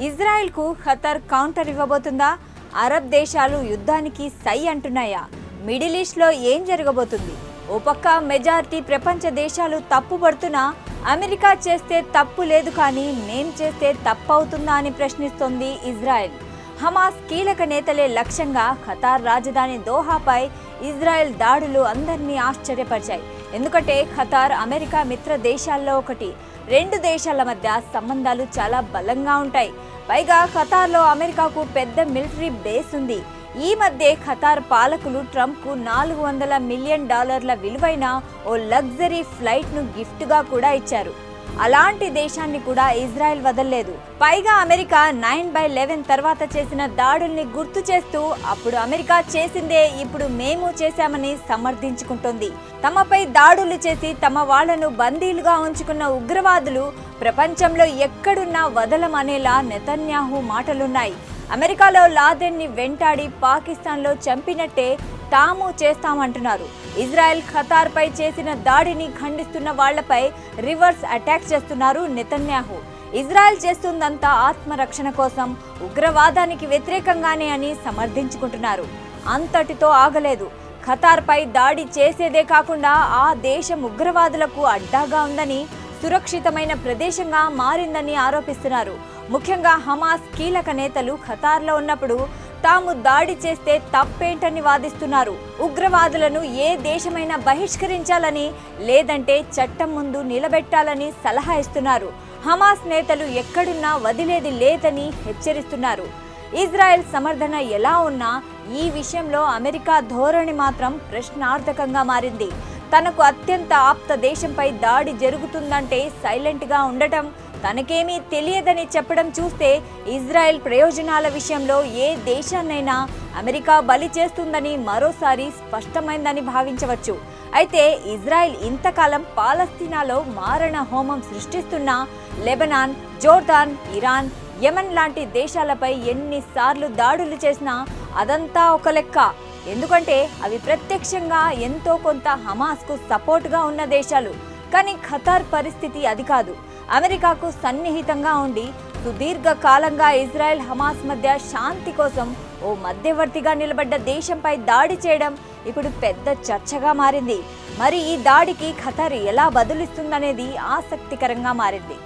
ఇజ్రాయెల్కు Qatar counter ఇవ్వబోతుందా? Arab దేశాలు యుద్ధానికి సై అంటున్నాయా? మిడిల్ ఈస్ట్లో ఏం జరగబోతుంది? ఓ పక్క మెజారిటీ ప్రపంచ దేశాలు తప్పు పడుతున్నా అమెరికా చేస్తే తప్పు లేదు కానీ మేం చేస్తే తప్పు అవుతుందా అని ప్రశ్నిస్తోంది ఇజ్రాయెల్. హమాస్ కీలక నేతలే లక్ష్యంగా ఖతార్ రాజధాని దోహాపై ఇజ్రాయెల్ దాడులు అందరినీ ఆశ్చర్యపరిచాయి. ఎందుకంటే ఖతార్ అమెరికా మిత్ర దేశాల్లో ఒకటి. రెండు దేశాల మధ్య సంబంధాలు చాలా బలంగా ఉంటాయి. పైగా ఖతార్లో అమెరికాకు పెద్ద మిలిటరీ బేస్ ఉంది. ఈ మధ్య ఖతార్ పాలకులు ట్రంప్కు నాలుగు వందల మిలియన్ డాలర్ల విలువైన ఓ లగ్జరీ ఫ్లైట్ను గిఫ్ట్గా కూడా ఇచ్చారు. అలాంటి దేశాన్ని కూడా ఇజ్రాయెల్ వదల్లేదు. పైగా అమెరికా నైన్ బై లెవెన్ తర్వాత చేసిన దాడుల్ని గుర్తు చేస్తూ అప్పుడు అమెరికా చేసిందే ఇప్పుడు మేము చేశామని సమర్థించుకుంటోంది. తమపై దాడులు చేసి తమ వాళ్ళను బందీలుగా ఉంచుకున్న ఉగ్రవాదులు ప్రపంచంలో ఎక్కడున్నా వదలమనేలా నెతన్యాహు మాటలున్నాయి. అమెరికాలో లాదెన్ని వెంటాడి పాకిస్తాన్లో చంపినట్టే తాము చేస్తామంటున్నారు. ఇజ్రాయెల్ ఖతార్పై చేసిన దాడిని ఖండిస్తున్న వాళ్ళపై రివర్స్ అటాక్ చేస్తున్నారు నెతన్యాహు. ఇజ్రాయెల్ చేస్తుందంతా ఆత్మరక్షణ కోసం ఉగ్రవాదానికి వ్యతిరేకంగానే అని సమర్థించుకుంటున్నారు. అంతటితో ఆగలేదు. ఖతార్పై దాడి చేసేదే కాకుండా ఆ దేశం ఉగ్రవాదులకు అడ్డాగా ఉందని సురక్షితమైన ప్రదేశంగా మారిందని ఆరోపిస్తున్నారు. ముఖ్యంగా హమాస్ కీలక నేతలు ఖతార్లో ఉన్నప్పుడు తాము దాడి చేస్తే తప్పేంటని వాదిస్తున్నారు. ఉగ్రవాదులను ఏ దేశమైనా బహిష్కరించాలని లేదంటే చట్టం ముందు నిలబెట్టాలని సలహా ఇస్తున్నారు. హమాస్ నేతలు ఎక్కడున్నా వదిలేది లేదని హెచ్చరిస్తున్నారు. ఇజ్రాయెల్ సమర్థన ఎలా ఉన్నా ఈ విషయంలో అమెరికా ధోరణి మాత్రం ప్రశ్నార్థకంగా మారింది. తనకు అత్యంత ఆప్త దేశంపై దాడి జరుగుతుందంటే సైలెంట్గా ఉండటం తనకేమీ తెలియదని చెప్పడం చూస్తే ఇజ్రాయెల్ ప్రయోజనాల విషయంలో ఏ దేశాన్నైనా అమెరికా బలి చేస్తుందని మరోసారి స్పష్టమైందని భావించవచ్చు. అయితే ఇజ్రాయెల్ ఇంతకాలం పాలస్తీనాలో మారణ హోమం సృష్టిస్తున్న లెబనాన్ జోర్దాన్ ఇరాన్ యమన్ లాంటి దేశాలపై ఎన్నిసార్లు దాడులు చేసినా అదంతా ఒక లెక్క. ఎందుకంటే అవి ప్రత్యక్షంగా ఎంతో కొంత హమాస్కు సపోర్ట్గా ఉన్న దేశాలు. కానీ ఖతార్ పరిస్థితి అది కాదు. అమెరికాకు సన్నిహితంగా ఉండి సుదీర్ఘ కాలంగా ఇజ్రాయెల్ హమాస్ మధ్య శాంతి కోసం ఓ మధ్యవర్తిగా నిలబడ్డ దేశంపై దాడి చేయడం ఇప్పుడు పెద్ద చర్చగా మారింది. మరి ఈ దాడికి ఖతర్ ఎలా బదులిస్తుందనేది ఆసక్తికరంగా మారింది.